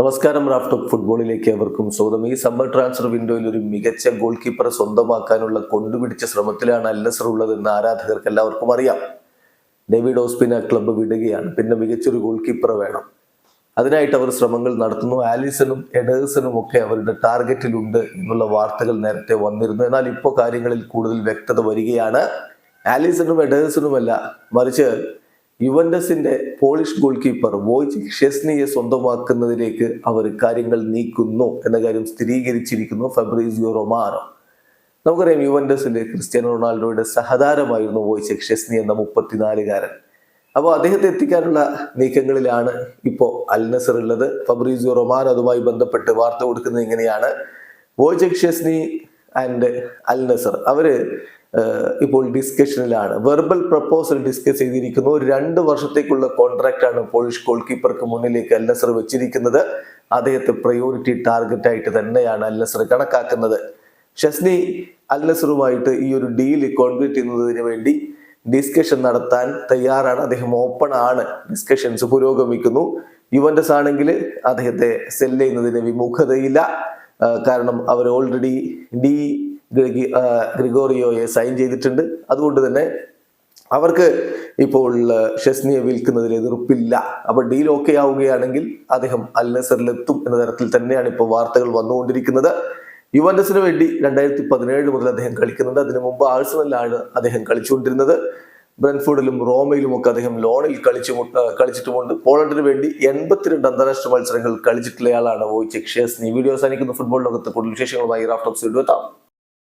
നമസ്കാരം റാഫ് ഫുട്ബോളിലേക്ക് അവർക്കും സ്വാഗതം. ഈ സമ്മർ ട്രാൻസ്ഫർ വിൻഡോയിൽ ഒരു മികച്ച ഗോൾ കീപ്പറെ സ്വന്തമാക്കാനുള്ള കൊണ്ടുപിടിച്ച ശ്രമത്തിലാണ് അല്ലസർ ഉള്ളതെന്ന് ആരാധകർക്ക് എല്ലാവർക്കും അറിയാം. ഡേവിഡ് ഓസ്പിന ക്ലബ്ബ് വിടുകയാണ്. പിന്നെ മികച്ചൊരു ഗോൾ കീപ്പറെ വേണം. അതിനായിട്ട് അവർ ശ്രമങ്ങൾ നടത്തുന്നു. ആലിസണും എഡേഴ്സണും ഒക്കെ അവരുടെ ടാർഗറ്റിലുണ്ട് എന്നുള്ള വാർത്തകൾ നേരത്തെ വന്നിരുന്നു. എന്നാൽ ഇപ്പോൾ കാര്യങ്ങളിൽ കൂടുതൽ വ്യക്തത വരികയാണ്. ആലിസണും എഡേഴ്സനുമല്ല മറിച്ച് യുവൻഡസിന്റെ പോളിഷ് ഗോൾ കീപ്പർ വോയ്ച്ച് ഷെസ്നിയെ സ്വന്തമാക്കുന്നതിലേക്ക് അവർ കാര്യങ്ങൾ നീക്കുന്നു എന്ന കാര്യം സ്ഥിരീകരിച്ചിരിക്കുന്നു ഫെബ്രീസിയോ റൊമാനോ നമുക്കറിയാം യുവൻഡസിന്റെ ക്രിസ്ത്യാനോ റൊണാൾഡോയുടെ സഹതാരമായിരുന്നു വോയ്ച്ച് ഷെസ്നി എന്ന മുപ്പത്തിനാലുകാരൻ. അപ്പോൾ അദ്ദേഹത്തെ എത്തിക്കാനുള്ള നീക്കങ്ങളിലാണ് ഇപ്പോൾ അൽനസർ ഉള്ളത്. ഫബ്രീസിയോ റൊമാൻ അതുമായി ബന്ധപ്പെട്ട് വാർത്ത കൊടുക്കുന്നത് ഇങ്ങനെയാണ്. Wojciech Szczesny and Al Nassr അവർ ഇപ്പോൾ ഡിസ്കഷനിലാണ് വെർബൽ പ്രപ്പോസൽ ഡിസ്കസ് ചെയ്തിരിക്കുന്നു. രണ്ട് വർഷത്തേക്കുള്ള കോൺട്രാക്റ്റ് ആണ് പോളിഷ് ഗോൾ കീപ്പർക്ക് മുന്നിലേക്ക് അൽ നസർ വെച്ചിരിക്കുന്നത്. അദ്ദേഹത്തെ പ്രയോറിറ്റി ടാർഗറ്റ് ആയിട്ട് തന്നെയാണ് അൽ നസർ കണക്കാക്കുന്നത്. ഷസ്നി അൽ നസറുമായിട്ട് ഈ ഒരു ഡീൽ കോൺക്രീറ്റ് ചെയ്യുന്നതിന് വേണ്ടി ഡിസ്കഷൻ നടത്താൻ തയ്യാറാണ്. അദ്ദേഹം ഓപ്പൺ ആണ്. ഡിസ്കഷൻസ് പുരോഗമിക്കുന്നു. യുവൻഡസ് ആണെങ്കിൽ അദ്ദേഹത്തെ സെല്ല് ചെയ്യുന്നതിന് വിമുഖതയില്ല. കാരണം അവർ ഓൾറെഡി ഡി ഗ്രിഗോറിയോയെ സൈൻ ചെയ്തിട്ടുണ്ട്. അതുകൊണ്ട് തന്നെ അവർക്ക് ഇപ്പോൾ ഷെസ്നിയെ വിൽക്കുന്നതിൽ എതിർപ്പില്ല. അപ്പൊ ഡീൽ ഓക്കെ ആവുകയാണെങ്കിൽ അദ്ദേഹം അൽ നസറിലെത്തും എന്ന തരത്തിൽ തന്നെയാണ് ഇപ്പോൾ വാർത്തകൾ വന്നുകൊണ്ടിരിക്കുന്നത്. യുവൻഡസിന് വേണ്ടി രണ്ടായിരത്തി പതിനേഴ് മുതൽ അദ്ദേഹം കളിക്കുന്നുണ്ട്. അതിനു മുമ്പ് ആഴ്സണലിലാണ് അദ്ദേഹം കളിച്ചുകൊണ്ടിരുന്നത്. ബ്രൻഫോർഡിലും റോമയിലും ഒക്കെ അദ്ദേഹം ലോണിൽ കളിച്ചു കളിച്ചിട്ടുമുണ്ട്. പോളണ്ടിന് വേണ്ടി എൺപത്തിരണ്ട് അന്താരാഷ്ട്ര മത്സരങ്ങൾ കളിച്ചിട്ടുള്ളയാളാണ് വോയിച്ചെക് ഷെസ്നി വീഡിയോ അവസാനിക്കുന്ന. ഫുട്ബോൾ ലോകത്ത് കൂടുതൽ വിശേഷങ്ങളുമായി റാഫ്റ്റോപ്സ് എത്താം.